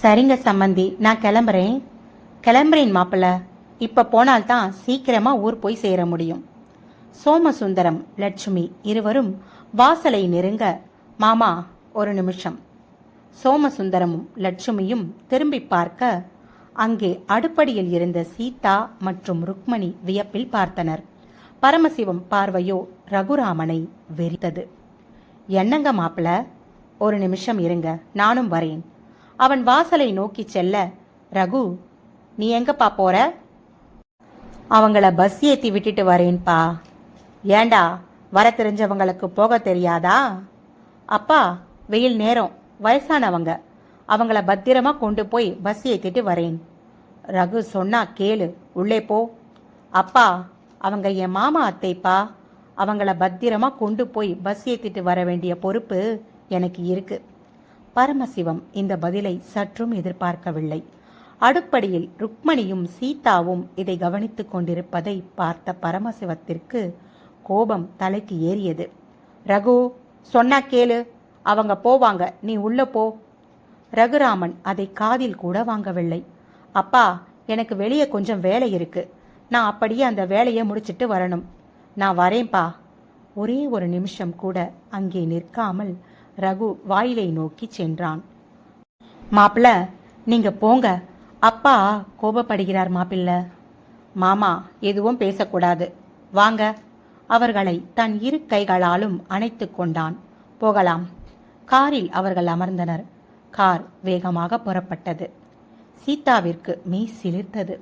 சரிங்க சம்மந்தி நான் கிளம்புறேன். கிளம்புறேன் மாப்பிள்ள. இப்போ போனால்தான் சீக்கிரமாக ஊர் போய் சேர முடியும். சோமசுந்தரம் லட்சுமி இருவரும் வாசலை நெருங்க மாமா ஒரு நிமிஷம். சோமசுந்தரமும் லட்சுமியும் திரும்பி பார்க்க அங்கே அடுப்படியில் இருந்த சீதா மற்றும் ருக்மணி வியப்பில் பார்த்தனர். பரமசிவம் பார்வையோ ரகுராமனை வெறித்தது. என்னங்க மாப்பிள ஒரு நிமிஷம் இருங்க நானும் வரேன். அவன் வாசலை நோக்கி செல்ல ரகு நீ எங்கப்பா போற? அவங்கள பஸ் ஏத்தி விட்டுட்டு வரேன்பா. ஏண்டா வர தெரிஞ்சவங்களுக்கு போக தெரியாதா? அப்பா வெயில் நேரம் வயசானவங்க. அவங்கள பத்திரமா கொண்டு போய் பஸ் ஏத்திட்டு வரேன். ரகு சொன்னா கேளு உள்ளே போ. அப்பா அவங்க என் மாமா அத்தைப்பா. அவங்கள பத்திரமா கொண்டு போய் பஸ் ஏத்திட்டு வர வேண்டிய பொறுப்பு எனக்கு இருக்குது பரமசிவம் இந்த பதிலை சற்றும் எதிர்பார்க்கவில்லை. அடுப்படியில் ருக்மணியும் சீதாவும் இதை கவனித்துக் கொண்டிருப்பதை பார்த்த பரமசிவத்திற்கு கோபம் தலைக்கு ஏறியது. ரகு சொன்னா கேளு. அவங்க போவாங்க. நீ உள்ள போ. ரகுராமன் அதை காதில் கூட வாங்கவில்லை. அப்பா எனக்கு வெளியே கொஞ்சம் வேலை இருக்கு. நான் அப்படியே அந்த வேலையை முடிச்சிட்டு வரணும். நான் வரேன்பா ஒரே ஒரு நிமிஷம் கூட அங்கே நிற்காமல் ரகு வாயிலை நோக்கி சென்றான். மாப்பிள்ள நீங்க போங்க. அப்பா கோபப்படுகிறார் மாப்பிள்ள. மாமா எதுவும் பேசக்கூடாது. வாங்க. அவர்களை தன் இரு கைகளாலும் அணைத்து கொண்டான். போகலாம். காரில் அவர்கள் அமர்ந்தனர். கார் வேகமாக புறப்பட்டது. சீதாவிற்கு மெய் சிலிர்த்தது.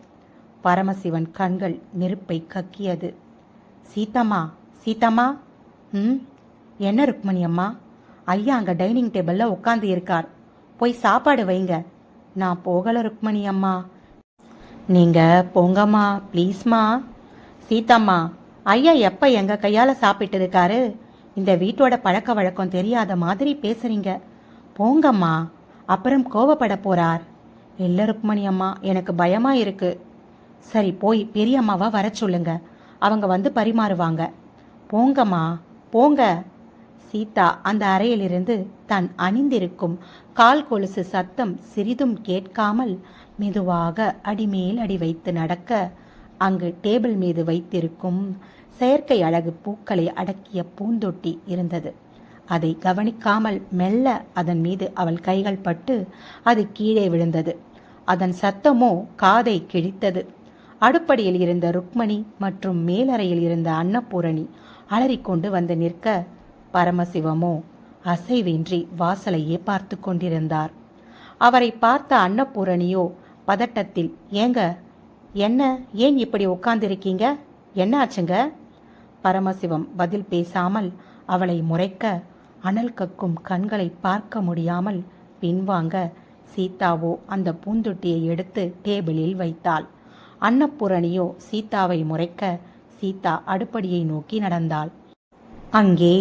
பரமசிவன் கண்கள் நெருப்பை கக்கியது. சீதம்மா சீதம்மா. ம்? என்ன ருக்மணி அம்மா? ஐயா அங்கே டைனிங் டேபிளில் உட்காந்து இருக்கார். போய் சாப்பாடு வைங்க. நான் போகலை ருக்மணி அம்மா. நீங்கள் போங்கம்மா ப்ளீஸ்மா. சீதாம்மா ஐயா எப்போ எங்கள் கையால் சாப்பிட்டு இருக்காரு? இந்த வீட்டோட பழக்க வழக்கம் தெரியாத மாதிரி பேசுறீங்க. போங்கம்மா. அப்புறம் கோவப்பட போறார். இல்லை ருக்மணி அம்மா எனக்கு பயமா இருக்கு. சரி போய் பெரியம்மாவா வர சொல்லுங்க. அவங்க வந்து பரிமாறுவாங்க. போங்கம்மா போங்க. சீதா அந்த அறையிலிருந்து தான் அணிந்திருக்கும் கால் கொலுசு சத்தம் சிறிதும் கேட்காமல் மெதுவாக அடிமேல் அடி வைத்து நடக்க அங்கு டேபிள் மீது வைத்திருக்கும் செயற்கை அழகு பூக்களை அடக்கிய பூந்தொட்டி இருந்தது. அதை கவனிக்காமல் மெல்ல அதன் மீது அவள் கைகள் பட்டு அது கீழே விழுந்தது. அதன் சத்தமோ காதை கிழித்தது. அடுப்படியில் இருந்த ருக்மணி மற்றும் மேலறையில் இருந்த அன்னபூரணி அலறிக்கொண்டு வந்து நிற்க பரமசிவமோ அசைவின்றி வாசலையே பார்த்து கொண்டிருந்தார். அவரை பார்த்த அன்னபூரணியோ பதட்டத்தில் ஏங்க என்ன ஏன் இப்படி உட்கார்ந்திருக்கீங்க? என்ன ஆச்சுங்க? பரமசிவம் பதில் பேசாமல் அவளை முறைக்க அனல் கக்கும் கண்களை பார்க்க முடியாமல் பின்வாங்க சீதாவோ அந்த பூந்தொட்டியை எடுத்து டேபிளில் வைத்தாள். அன்னபூரணியோ சீதாவை முறைக்க சீதா அடுப்படியை நோக்கி நடந்தாள். அங்கே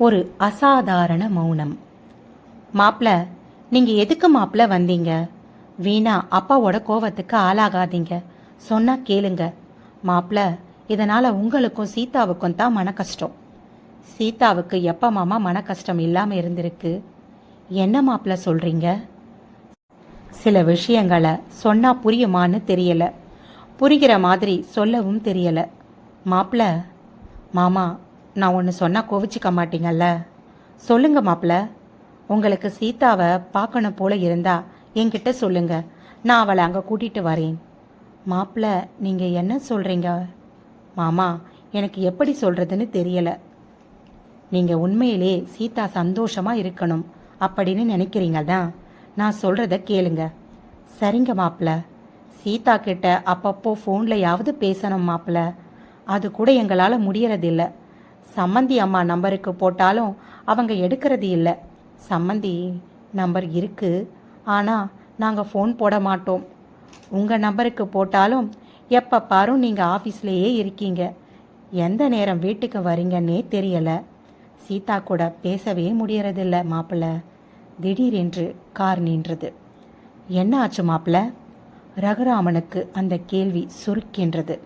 ஒரு அசாதாரண மௌனம். மாப்பிள நீங்க எதுக்கு மாப்பிள வந்தீங்க? வீணா அப்பாவோட கோவத்துக்கு ஆளாகாதீங்க. சொன்னா கேளுங்க. மாப்பிள இதனால உங்களுக்கும் சீதாவுக்கும் தான் மன கஷ்டம் சீதாவுக்கு எப்ப மாமா மன கஷ்டம் இல்லாம இருந்திருக்கு? என்ன மாப்பிள சொல்றீங்க? சில விஷயங்களை சொன்னா புரியுமான்னு தெரியல. புரிகிற மாதிரி சொல்லவும் தெரியல. மாப்பிள மாமா நான் ஒன்று சொன்னால் கோவிச்சிக்க மாட்டீங்கல்ல? சொல்லுங்க மாப்பிள்ள உங்களுக்கு சீதாவை பார்க்கணும் போல இருந்தா என்கிட்ட சொல்லுங்க. நான் அவளை அங்கே கூட்டிட்டு வரேன். மாப்பிள்ள நீங்கள் என்ன சொல்கிறீங்க மாமா எனக்கு எப்படி சொல்கிறதுன்னு தெரியலை. நீங்கள் உண்மையிலே சீதா சந்தோஷமாக இருக்கணும் அப்படின்னு நினைக்கிறீங்க தான். நான் சொல்கிறத கேளுங்க. சரிங்க மாப்பிள்ள சீதா கிட்ட அப்பப்போ ஃபோன்லையாவது பேசணும் மாப்பிள்ள அது கூட எங்களால் முடியறதில்ல. சம்மந்தி அம்மா நம்பருக்கு போட்டாலும் அவங்க எடுக்கிறது இல்லை. சம்மந்தி நம்பர் இருக்கு. ஆனால் நாங்கள் ஃபோன் போட மாட்டோம். உங்கள் நம்பருக்கு போட்டாலும் எப்போ பாரும் நீங்கள் ஆஃபீஸ்லேயே இருக்கீங்க. எந்த நேரம் வீட்டுக்கு வரீங்கன்னே தெரியலை. சீதா கூட பேசவே முடியறதில்ல மாப்பிள்ள. திடீரென்று கார் நின்றது. என்ன ஆச்சு மாப்பிள்ள? ரகுராமனுக்கு அந்த கேள்வி சுருக்கின்றது.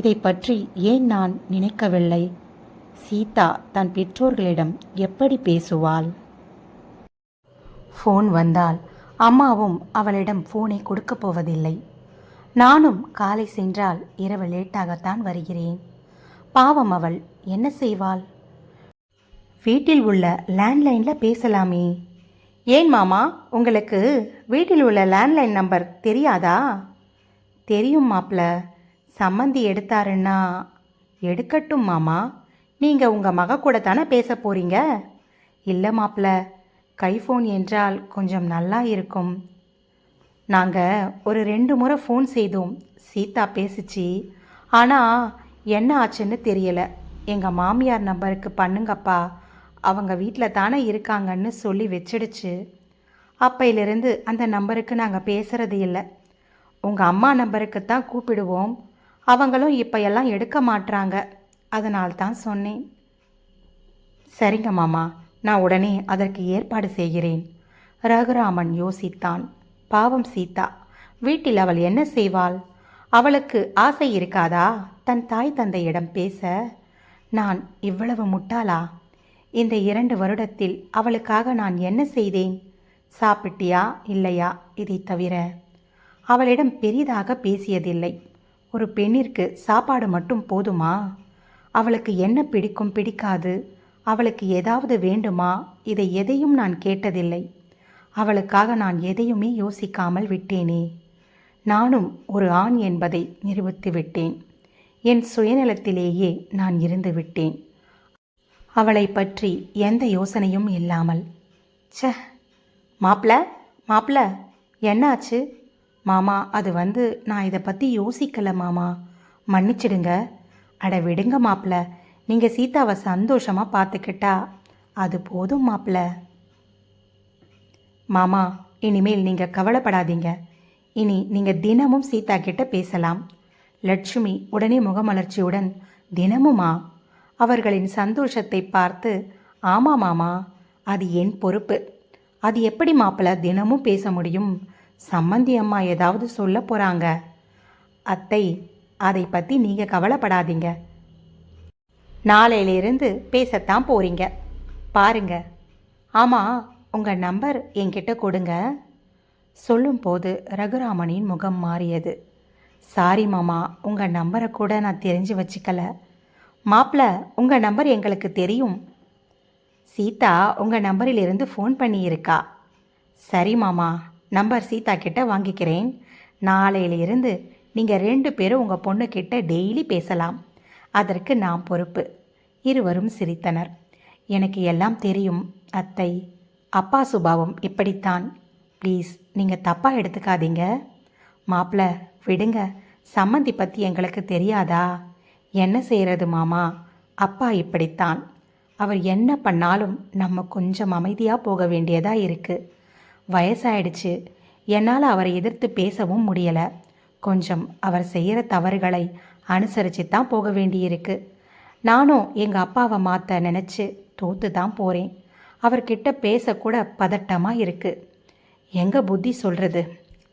இதை பற்றி ஏன் நான் நினைக்கவில்லை? சீதா தன் பெற்றோர்களிடம் எப்படி பேசுவாள்? ஃபோன் வந்தால் அம்மாவும் அவளிடம் ஃபோனை கொடுக்கப் போவதில்லை. நானும் காலை சென்றால் இரவு லேட்டாகத்தான் வருகிறேன். பாவம் அவள் என்ன செய்வாள்? வீட்டில் உள்ள லேண்ட்லைனில் பேசலாமே. ஏன் மாமா உங்களுக்கு வீட்டில் உள்ள லேண்ட்லைன் நம்பர் தெரியாதா? தெரியும் மாப்ள. சம்மந்தி எடுத்தாருன்னா எடுக்கட்டும் மாமா. நீங்கள் உங்கள் மக கூட தானே பேச போகிறீங்க இல்லை மாப்பிள கைஃபோன் என்றால் கொஞ்சம் நல்லா இருக்கும். நாங்கள் ஒரு ரெண்டு முறை ஃபோன் செய்தோம். சீதா பேசிச்சு. ஆனால் என்ன ஆச்சுன்னு தெரியலை. எங்கள் மாமியார் நம்பருக்கு பண்ணுங்கப்பா. அவங்க வீட்டில் தானே இருக்காங்கன்னு சொல்லி வச்சிடுச்சு. அப்பையிலிருந்து அந்த நம்பருக்கு நாங்கள் பேசுகிறது இல்லை. உங்கள் அம்மா நம்பருக்கு தான் கூப்பிடுவோம். அவங்களும் இப்போ எல்லாம் எடுக்க மாட்றாங்க. அதனால் தான் சொன்னேன். சரிங்க மாமா நான் உடனே அதற்கு ஏற்பாடு செய்கிறேன். ரகுராமன் யோசித்தான். பாவம் சீதா வீட்டில் அவள் என்ன செய்வாள்? அவளுக்கு ஆசை இருக்காதா? தன் தாய் தந்தையிடம் பேச. நான் இவ்வளவு முட்டாளா? இந்த இரண்டு வருடத்தில் அவளுக்காக நான் என்ன செய்தேன்? சாப்பிட்டியா இல்லையா? இதை தவிர. அவளிடம் பெரிதாக பேசியதில்லை. ஒரு பெண்ணிற்கு சாப்பாடு மட்டும் போதுமா? அவளுக்கு என்ன பிடிக்கும் பிடிக்காது? அவளுக்கு ஏதாவது வேண்டுமா? இதை எதையும் நான் கேட்டதில்லை. அவளுக்காக நான் எதையுமே யோசிக்காமல் விட்டேனே. நானும் ஒரு ஆண் என்பதை நிரூபித்து விட்டேன். என் சுயநலத்திலேயே நான் இருந்து விட்டேன். அவளை பற்றி எந்த யோசனையும் இல்லாமல். ச மாப்ள மாப்ள என்னாச்சு? மாமா அது வந்து நான் இதை பற்றி யோசிக்கல மாமா. மன்னிச்சிடுங்க. அட விடுங்க மாப்பிள்ள நீங்கள் சீதாவை சந்தோஷமாக பார்த்துக்கிட்டா அது போதும் மாப்பிள்ள மாமா இனிமேல் நீங்கள் கவலைப்படாதீங்க. இனி நீங்கள் தினமும் சீதா கிட்ட பேசலாம். லட்சுமி உடனே முகமலர்ச்சியுடன் தினமுமா? அவர்களின் சந்தோஷத்தை பார்த்து ஆமா மாமா அது என் பொறுப்பு. அது எப்படி மாப்பிள்ள தினமும் பேச முடியும்? சம்மந்தி அம்மா ஏதாவது சொல்ல போகிறாங்க அத்தை அதை பற்றி நீங்கள் கவலைப்படாதீங்க. நாளையிலிருந்து பேசத்தான் போகிறீங்க பாருங்க. ஆமாம் உங்கள் நம்பர் என்கிட்ட கொடுங்க. சொல்லும்போது ரகுராமனின் முகம் மாறியது. சாரி மாமா உங்கள் நம்பரை கூட நான் தெரிஞ்சு வச்சுக்கல. மாப்பிள்ள உங்கள் நம்பர் எங்களுக்கு தெரியும். சீதா உங்கள் நம்பரிலிருந்து ஃபோன் பண்ணியிருக்கா. சரி மாமா நம்பர் சீதா கிட்ட வாங்கிக்கிறேன். நாளையிலிருந்து நீங்கள் ரெண்டு பேரும் உங்கள் பொண்ணுக்கிட்ட டெய்லி பேசலாம். அதற்கு நான் பொறுப்பு. இருவரும் சிரித்தனர். எனக்கு எல்லாம் தெரியும் அத்தை. அப்பா சுபாவம் இப்படித்தான். ப்ளீஸ் நீங்கள் தப்பாக எடுத்துக்காதீங்க. மாப்பிள விடுங்க. சம்மந்தி பற்றி எங்களுக்கு தெரியாதா? என்ன செய்கிறது மாமா? அப்பா இப்படித்தான். அவர் என்ன பண்ணாலும் நம்ம கொஞ்சம் அமைதியாக போக வேண்டியதாக இருக்குது வயசாயிடுச்சு. என்னால் அவரை எதிர்த்து பேசவும் முடியலை. கொஞ்சம் அவர் செய்கிற தவறுகளை அனுசரித்து தான் போக வேண்டியிருக்கு. நானும் எங்கள் அப்பாவை மாற்ற நினச்சி தோத்து தான் போகிறேன் அவர்கிட்ட பேசக்கூட பதட்டமாக இருக்குது எங்கே புத்தி சொல்கிறது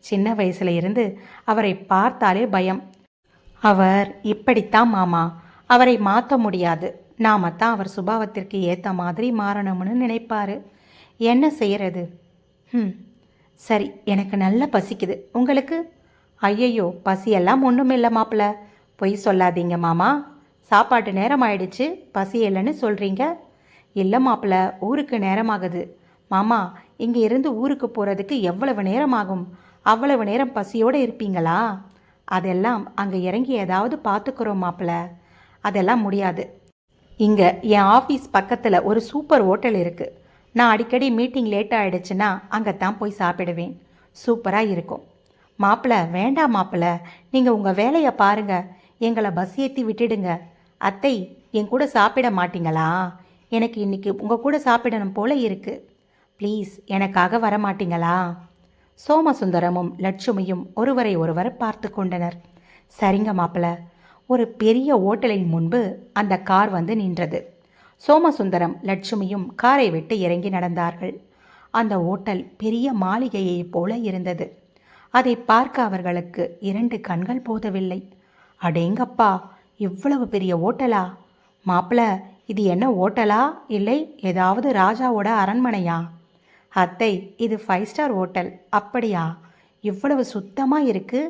சின்ன வயசுல இருந்து அவரை பார்த்தாலே பயம். அவர் இப்படித்தான் மாமா. அவரை மாற்ற முடியாது. நாம தான் அவர் சுபாவத்திற்கு ஏற்ற மாதிரி மாறணும்னு நினைப்பாரு. என்ன செய்கிறது ம் சரி எனக்கு நல்லா பசிக்குது. உங்களுக்கு? ஐயையோ பசியெல்லாம் ஒன்றும் இல்லை மாப்பிள்ள பொய் சொல்லாதீங்க மாமா. சாப்பாட்டு நேரம் ஆயிடுச்சு பசி இல்லைன்னு சொல்கிறீங்க இல்லை மாப்பிள்ள ஊருக்கு நேரமாகுது. மாமா இங்கே இருந்து ஊருக்கு போகிறதுக்கு எவ்வளவு நேரம் ஆகும் அவ்வளவு நேரம் பசியோடு இருப்பீங்களா? அதெல்லாம் அங்கே இறங்கி ஏதாவது பார்த்துக்குறோம் மாப்பிள்ள அதெல்லாம் முடியாது. இங்கே என் ஆஃபீஸ் பக்கத்தில் ஒரு சூப்பர் ஹோட்டல் இருக்குது நான் அடிக்கடி மீட்டிங் லேட் ஆகிடுச்சுன்னா அங்கே தான் போய் சாப்பிடுவேன். சூப்பராக இருக்கும். மாப்பிள்ள வேண்டாம் மாப்பிள்ள நீங்கள் உங்கள் வேலையை பாருங்க. எங்களை பஸ் ஏற்றி விட்டுடுங்க. அத்தை என் கூட சாப்பிட மாட்டீங்களா? எனக்கு இன்னைக்கு உங்கள் கூட சாப்பிடணும் போல இருக்கு. ப்ளீஸ் எனக்காக வர மாட்டீங்களா? சோமசுந்தரமும் லட்சுமியும் ஒருவரை ஒருவர் பார்த்து கொண்டனர். சரிங்க மாப்பிள்ள ஒரு பெரிய ஓட்டலின் முன்பு அந்த கார் வந்து நின்றது. சோமசுந்தரம் லட்சுமியும் காரை விட்டு இறங்கி நடந்தார்கள். அந்த ஓட்டல் பெரிய மாளிகையைப் போல இருந்தது. அதை பார்க்க அவர்களுக்கு இரண்டு கண்கள் போதவில்லை. அடேங்கப்பா இவ்வளவு பெரிய ஓட்டலா? மாப்பிள இது என்ன ஓட்டலா? இல்லை ஏதாவது ராஜாவோட அரண்மனையா? அத்தை இது ஃபைவ் ஸ்டார் ஹோட்டல் அப்படியா? இவ்வளவு சுத்தமாக இருக்கு?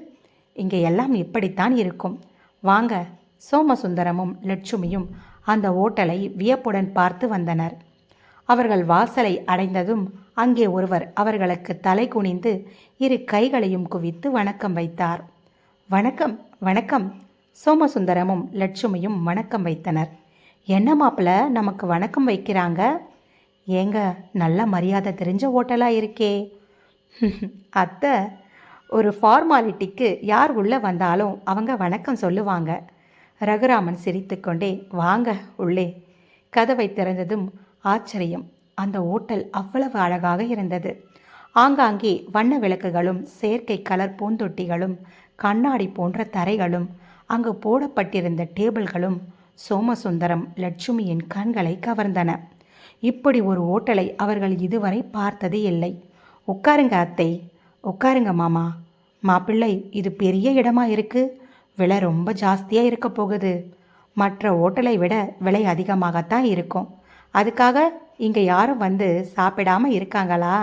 இங்கே எல்லாம் இப்படித்தான் இருக்கும். வாங்க சோமசுந்தரமும் லட்சுமியும் அந்த ஓட்டலை வியப்புடன் பார்த்து வந்தனர். அவர்கள் வாசலை அடைந்ததும் அங்கே ஒருவர் அவர்களுக்கு தலை குனிந்து இரு கைகளையும் குவித்து வணக்கம் வைத்தார். வணக்கம் வணக்கம். சோமசுந்தரமும் லட்சுமியும் வணக்கம் வைத்தனர். என்ன மாப்பிள்ள நமக்கு வணக்கம் வைக்கிறாங்க? ஏங்க நல்ல மரியாதை தெரிஞ்ச ஹோட்டலாக இருக்கே? அத்தை ஒரு ஃபார்மாலிட்டிக்கு யார் உள்ளே வந்தாலும் அவங்க வணக்கம் சொல்லுவாங்க. ரகுராமன் சிரித்துக்கொண்டே வாங்க உள்ளே. கதவை திறந்ததும் ஆச்சரியம். அந்த ஓட்டல் அவ்வளவு அழகாக இருந்தது. ஆங்காங்கே வண்ண விளக்குகளும் செயற்கை கலர் பூந்தொட்டிகளும் கண்ணாடி போன்ற தரைகளும் அங்கு போடப்பட்டிருந்த டேபிள்களும் சோமசுந்தரம் லட்சுமியின் கண்களை கவர்ந்தன. இப்படி ஒரு ஓட்டலை அவர்கள் இதுவரை பார்த்ததே இல்லை. உட்காருங்க அத்தை. உட்காருங்க மாமா. மாப்பிள்ளை இது பெரிய இடமா இருக்கு. விலை ரொம்ப ஜாஸ்தியாக இருக்க போகுது. மற்ற ஓட்டலை விட விலை அதிகமாகத்தான் இருக்கும். அதுக்காக இங்கே யாரும் வந்து சாப்பிடாம இருக்காங்களா?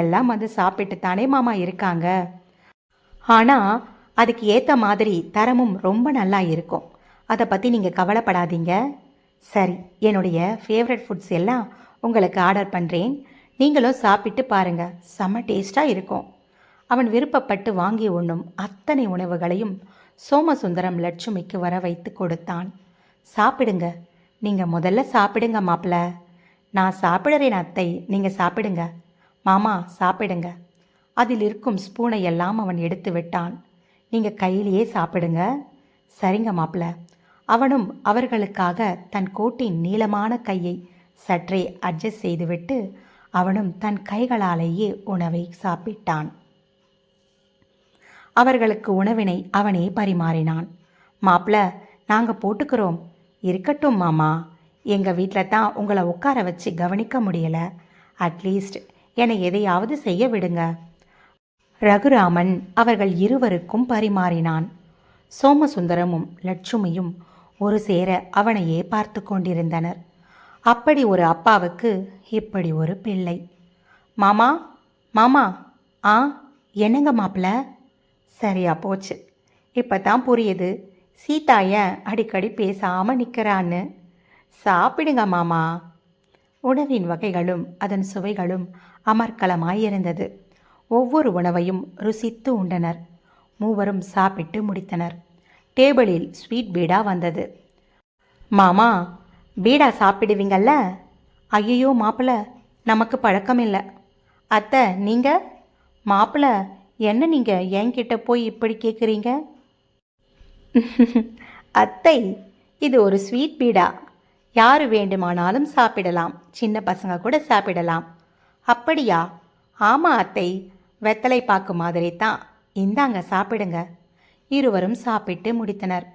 எல்லாம் வந்து சாப்பிட்டு தானே மாமா இருக்காங்க. ஆனால் அதுக்கு ஏற்ற மாதிரி தரமும் ரொம்ப நல்லா இருக்கும். அதை பற்றி நீங்கள் கவலைப்படாதீங்க. சரி என்னுடைய ஃபேவரட் ஃபுட்ஸ் எல்லாம் உங்களுக்கு ஆர்டர் பண்ணுறேன் நீங்களும் சாப்பிட்டு பாருங்கள் செம்ம டேஸ்ட்டாக இருக்கும். அவன் விருப்பப்பட்டு வாங்கி உண்ணும் அத்தனை உணவுகளையும் சோமசுந்தரம் லட்சுமிக்கு வர வைத்து கொடுத்தான். சாப்பிடுங்க. நீங்கள் முதல்ல சாப்பிடுங்க மாப்பிள்ள. நான் சாப்பிடுறேன் அத்தை நீங்கள் சாப்பிடுங்க. மாமா சாப்பிடுங்க. அதில் இருக்கும் ஸ்பூனை எல்லாம் அவன் எடுத்து விட்டான். நீங்கள் கையிலேயே சாப்பிடுங்க. சரிங்க மாப்பிள. அவனும் அவர்களுக்காக தன் கோட்டின் நீளமான கையை சற்றே அட்ஜஸ்ட் செய்துவிட்டு அவனும் தன் கைகளாலேயே உணவை சாப்பிட்டான். அவர்களுக்கு உணவினை அவனே பரிமாறினான். மாப்பிள நாங்கள் போட்டுக்கிறோம். இருக்கட்டும் மாமா. எங்கள் வீட்டில் தான் உங்களை உட்கார வச்சு கவனிக்க முடியலை. அட்லீஸ்ட் என்னை எதையாவது செய்ய விடுங்க. ரகுராமன் அவர்கள் இருவருக்கும் பரிமாறினான். சோமசுந்தரமும் லட்சுமியும் ஒரு சேர அவனையே பார்த்து கொண்டிருந்தனர். அப்படி ஒரு அப்பாவுக்கு இப்படி ஒரு பிள்ளை. மாமா மாமா ஆ என்னங்க மாப்பிள்ள சரியா போச்சு. இப்போ தான் புரியுது. சீதா ஏன் அடிக்கடி பேசாமல் நிற்கிறான்னு சாப்பிடுங்க மாமா. உணவின் வகைகளும் அதன் சுவைகளும் அமர்க்கலமாயிருந்தது. ஒவ்வொரு உணவையும் ருசித்து உண்டனர். மூவரும் சாப்பிட்டு முடித்தனர். டேபிளில் ஸ்வீட் பீடா வந்தது. மாமா பீடா சாப்பிடுவீங்கல்ல? ஐயோ மாப்பிள்ள நமக்கு பழக்கம் இல்லை அத்தை நீங்கள் மாப்பிள்ள என்ன நீங்கள் என்கிட்ட போய் இப்படி கேட்குறீங்க அத்தை இது ஒரு ஸ்வீட் பீடா. யார் வேண்டுமானாலும் சாப்பிடலாம். சின்ன பசங்க கூட சாப்பிடலாம். அப்படியா? ஆமாம் அத்தை. வெத்தலை பாக்கு மாதிரி தான் இந்தாங்க சாப்பிடுங்க. இருவரும் சாப்பிட்டு முடித்தனர்.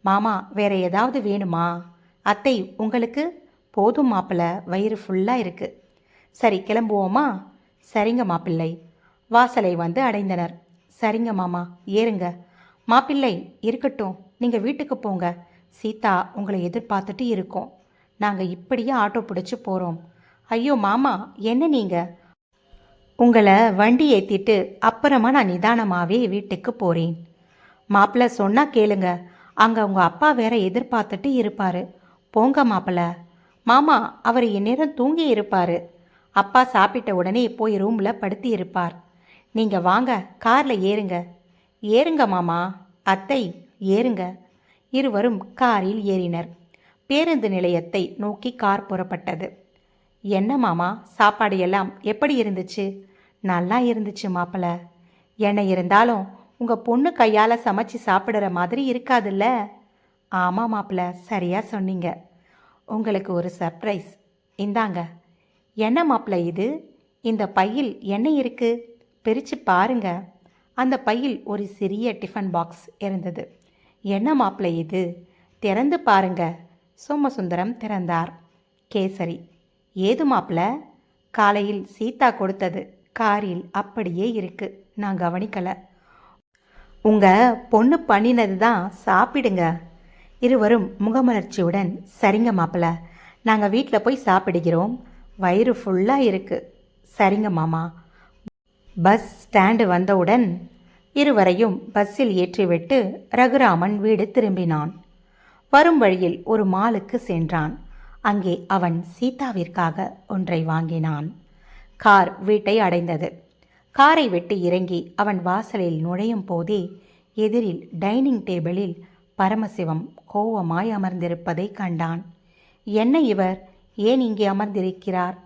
மாமா வேற ஏதாவது வேணுமா? அத்தை உங்களுக்கு? போதும் மாப்பிள்ள வயிறு ஃபுல்லாக இருக்கு. சரி கிளம்புவோமா? சரிங்க மாப்பிள்ளை. வாசலை வந்து அடைந்தனர். சரிங்க மாமா. ஏறுங்க. மாப்பிள்ளை இருக்கட்டும். நீங்கள் வீட்டுக்கு போங்க. சீதா உங்களை எதிர்பார்த்துட்டு இருக்கோம். நாங்கள் இப்படியே ஆட்டோ பிடிச்சி போகிறோம் ஐயோ மாமா என்ன நீங்கள் உங்களை வண்டி ஏற்றிட்டு அப்புறமா நான் நிதானமாகவே வீட்டுக்கு போகிறேன் மாப்பிள்ளை சொன்னால் கேளுங்க. அங்கே உங்கள் அப்பா வேற எதிர்பார்த்துட்டு இருப்பார். போங்க மாப்பிள்ள மாமா அவர் இந்நேரம் தூங்கி இருப்பார். அப்பா சாப்பிட்ட உடனே போய் ரூமில் படுத்தி இருப்பார். நீங்கள் வாங்க காரில் ஏறுங்க. ஏறுங்க மாமா. அத்தை ஏறுங்க. இருவரும் காரில் ஏறினர். பேருந்து நிலையத்தை நோக்கி கார் புறப்பட்டது. என்ன மாமா சாப்பாடு எல்லாம் எப்படி இருந்துச்சு? நல்லா இருந்துச்சு மாப்பிள்ள என்ன இருந்தாலும் உங்கள் பொண்ணு கையால் சமைச்சு சாப்பிடுற மாதிரி இருக்காதுல்ல? ஆமாம் மாப்பிள்ள சரியாக சொன்னீங்க. உங்களுக்கு ஒரு சர்ப்ரைஸ் இந்தாங்க. என்ன மாப்பிள்ள இது? இந்த பையில் என்ன இருக்கு? பிரித்து பாருங்க. அந்த பையில் ஒரு சிறிய டிஃபன் பாக்ஸ் இருந்தது. என்ன மாப்பிள்ள இது? திறந்து பாருங்கள் சோமசுந்தரம் திறந்தார். கேசரி ஏது மாப்பிள? காலையில் சீதா கொடுத்தது காரில் அப்படியே இருக்கு. நான் கவனிக்கல. உங்க பொண்ணு பண்ணினது தான் சாப்பிடுங்க. இருவரும் முகமலர்ச்சியுடன் சரிங்க மாப்பிள நாங்கள் வீட்டில் போய் சாப்பிடுகிறோம். வயிறு ஃபுல்லாக இருக்கு. சரிங்க மாமா. பஸ் ஸ்டாண்டு வந்தவுடன் இருவரையும் பஸ்ஸில் ஏற்றிவிட்டு ரகுராமன் வீடு திரும்பினான். வரும் வழியில் ஒரு மாலுக்கு சென்றான். அங்கே அவன் சீதாவிற்காக ஒன்றை வாங்கினான். கார் வீட்டை அடைந்தது. காரை விட்டு இறங்கி அவன் வாசலில் நுழையும் போதே எதிரில் டைனிங் டேபிளில் பரமசிவம் கோவமாய் அமர்ந்திருப்பதை கண்டான். என்ன இவர்? ஏன் இங்கே அமர்ந்திருக்கிறார்?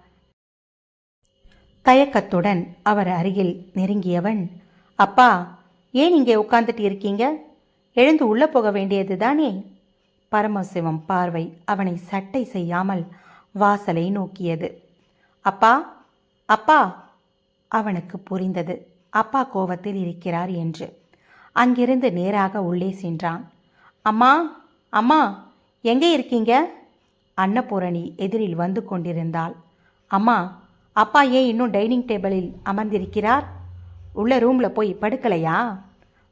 தயக்கத்துடன் அவர் அருகில் நெருங்கியவன் அப்பா ஏன் இங்கே உட்கார்ந்துட்டு இருக்கீங்க? எழுந்து உள்ளே போக வேண்டியது தானே பரமசிவம் பார்வை அவனை சட்டை செய்யாமல் வாசலை நோக்கியது. அப்பா அப்பா அவனுக்கு புரிந்தது. அப்பா கோவத்தில் இருக்கிறார் என்று. அங்கிருந்து நேராக உள்ளே சென்றான். அம்மா அம்மா எங்கே இருக்கீங்க? அன்னபூரணி எதிரில் வந்து கொண்டிருந்தாள். அம்மா அப்பா ஏன் இன்னும் டைனிங் டேபிளில் அமர்ந்திருக்கிறார்? உள்ள ரூமில் போய் படுக்கலையா?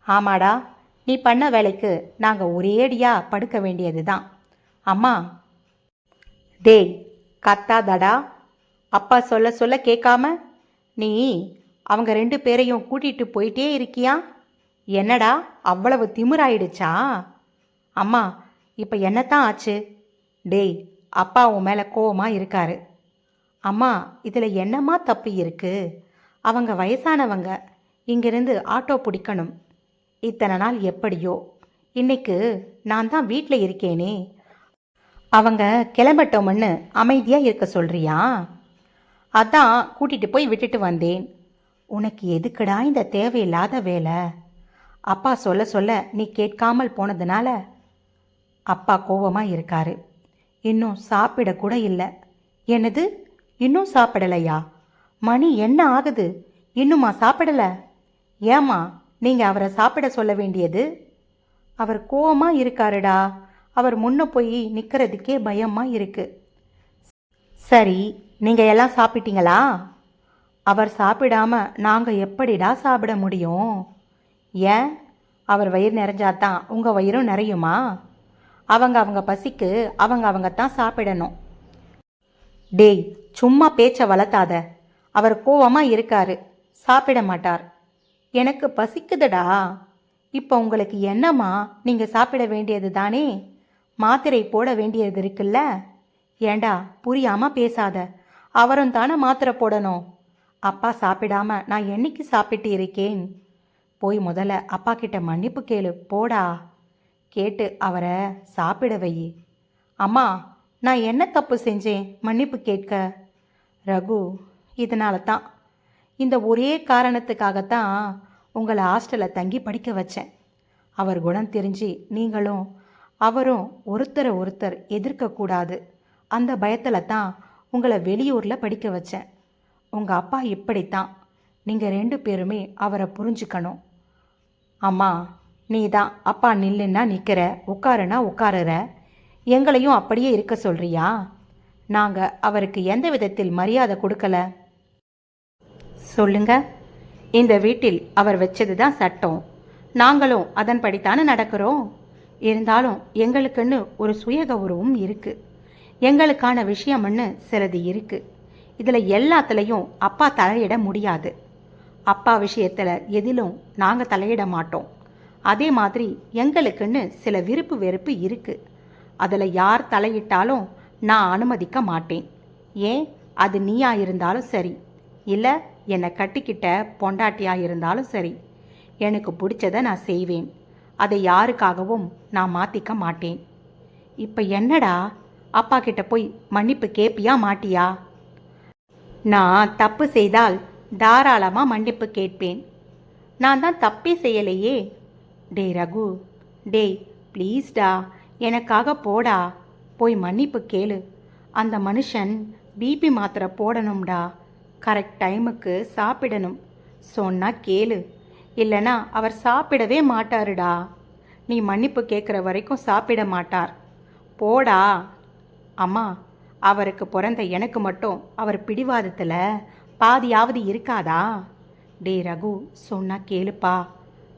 ஆமாடா நீ பண்ண வேலைக்கு நாங்கள் ஒரேடியா படுக்க வேண்டியது தான் அம்மா. டேய் கத்தாதடா. அப்பா சொல்ல சொல்ல கேட்காம நீ அவங்க ரெண்டு பேரையும் கூட்டிகிட்டு போயிட்டே இருக்கியா? என்னடா அவ்வளவு திமிராயிடுச்சா? அம்மா இப்போ என்னத்தான் ஆச்சு? டேய் அப்பா உன் மேலே கோவமாக இருக்காரு. அம்மா இதில் என்னம்மா தப்பு இருக்கு? அவங்க வயசானவங்க இங்கிருந்து ஆட்டோ பிடிக்கணும். இத்தனை நாள் எப்படியோ? இன்னைக்கு நான் தான் வீட்டில் இருக்கேனே. அவங்க கிளம்பட்டோம்னு அமைதியாக இருக்க சொல்றியா? அதான் கூட்டிகிட்டு போய் விட்டுட்டு வந்தேன். உனக்கு எதுக்குடா இந்த தேவையில்லாத வேலை? அப்பா சொல்ல சொல்ல நீ கேட்காமல் போனதுனால அப்பா கோவமாக இருக்காரு. இன்னும் சாப்பிட கூட இல்லை. என்னது? இன்னும் சாப்பிடலையா? மணி என்ன ஆகுது? இன்னுமா சாப்பிடலை? ஏம்மா நீங்கள் அவரை சாப்பிட சொல்ல வேண்டியது? அவர் கோவமாக இருக்காருடா. அவர் முன்ன போய் நிற்கிறதுக்கே பயமாக இருக்கு. சரி நீங்கள் எல்லாம் சாப்பிட்டீங்களா? அவர் சாப்பிடாம நாங்கள் எப்படிடா சாப்பிட முடியும்? ஏன்? அவர் வயிறு நிறைஞ்சாதான் உங்கள் வயிறும் நிறையுமா? அவங்க அவங்க பசிக்கு அவங்க அவங்க தான் சாப்பிடணும். டேய் சும்மா பேச்சை வளர்த்தாத. அவர் கோவமாக இருக்காரு. சாப்பிட மாட்டார். எனக்கு பசிக்குதுடா. இப்போ உங்களுக்கு என்னம்மா? நீங்கள் சாப்பிட வேண்டியது தானே? மாத்திரை போட வேண்டியது இருக்குல்ல? ஏண்டா புரியாம பேசாத. அவரும் தானே மாத்திரை போடணும். அப்பா சாப்பிடாம நான் என்னைக்கு சாப்பிட்டு இருக்கேன்? போய் முதல்ல அப்பா கிட்ட மன்னிப்பு கேளு போடா. கேட்டு அவரை சாப்பிட வை. அம்மா நான் என்ன தப்பு செஞ்சேன்? மன்னிப்பு கேட்க. ரகு இதனால தான் இந்த ஒரே காரணத்துக்காகத்தான் உங்களை ஹாஸ்டலில் தங்கி படிக்க வச்சேன். அவர் குணம் தெரிஞ்சு நீங்களும் அவரும் ஒருத்தரை ஒருத்தர் எதிர்க்கக்கூடாது அந்த பயத்தில் தான் உங்களை வெளியூரில் படிக்க வச்சேன். உங்கள் அப்பா இப்படித்தான். நீங்கள் ரெண்டு பேருமே அவரை புரிஞ்சுக்கணும். அம்மா நீ தான் அப்பா நில்லுன்னா நிற்கிற உட்காருனா உட்காருற. எங்களையும் அப்படியே இருக்க சொல்றியா? நாங்கள் அவருக்கு எந்த விதத்தில் மரியாதை கொடுக்கல. சொல்லுங்க. இந்த வீட்டில் அவர் வச்சது தான் சட்டம். நாங்களும் அதன்படித்தானே நடக்கிறோம். இருந்தாலும் எங்களுக்குன்னு ஒரு சுய கௌரவம் இருக்கு. எங்களுக்கான விஷயம்னு சிலது இருக்கு. இதில் எல்லாத்துலேயும் அப்பா தலையிட முடியாது. அப்பா விஷயத்தில் எதிலும் நாங்கள் தலையிட மாட்டோம். அதே மாதிரி எங்களுக்குன்னு சில விருப்பு வெறுப்பு இருக்கு. அதில் யார் தலையிட்டாலும் நான் அனுமதிக்க மாட்டேன். ஏன்? அது நீயா இருந்தாலும் சரி. இல்லை என்னை கட்டிக்கிட்ட பொண்டாட்டியாக இருந்தாலும் சரி எனக்கு பிடிச்சதை நான் செய்வேன். அதை யாருக்காகவும் நான் மாற்றிக்க மாட்டேன். இப்போ என்னடா? அப்பா கிட்ட போய் மன்னிப்பு கேட்பியா மாட்டியா? நான் தப்பு செய்தால் தாராளமாக மன்னிப்பு கேட்பேன். நான் தான் தப்பே செய்யலையே. டேய் ரகு டேய் ப்ளீஸ்டா எனக்காக போடா. போய் மன்னிப்பு கேளு. அந்த மனுஷன் பிபி மாத்திரை போடணும்டா. கரெக்ட் டைமுக்கு சாப்பிடணும். சொன்னா கேளு. இல்லைனா அவர் சாப்பிடவே மாட்டாருடா. நீ மன்னிப்பு கேட்குற வரைக்கும் சாப்பிட மாட்டார். போடா. அம்மா அவருக்கு பிறந்த எனக்கு மட்டும் அவர் பிடிவாதத்தில் பாதியாவது இருக்காதா? டே ரகு சொன்னா கேளுப்பா.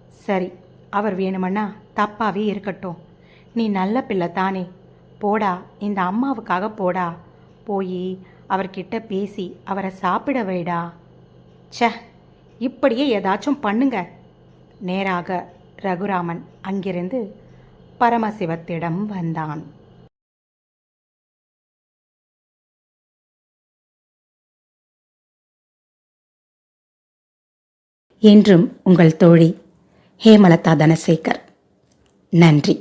சரி அவர் வேணுமன்னா தப்பாவே இருக்கட்டும். நீ நல்ல பிள்ளை தானே. போடா இந்த அம்மாவுக்காக போடா. போய் அவர்கிட்ட பேசி அவரை சாப்பிட வைடா. ச இப்படியே ஏதாச்சும் பண்ணுங்க. நேராக ரகுராமன் அங்கிருந்து பரமசிவத்திடம் வந்தான். என்றும் உங்கள் தோழி ஹேமலதா தனசேகர். நன்றி.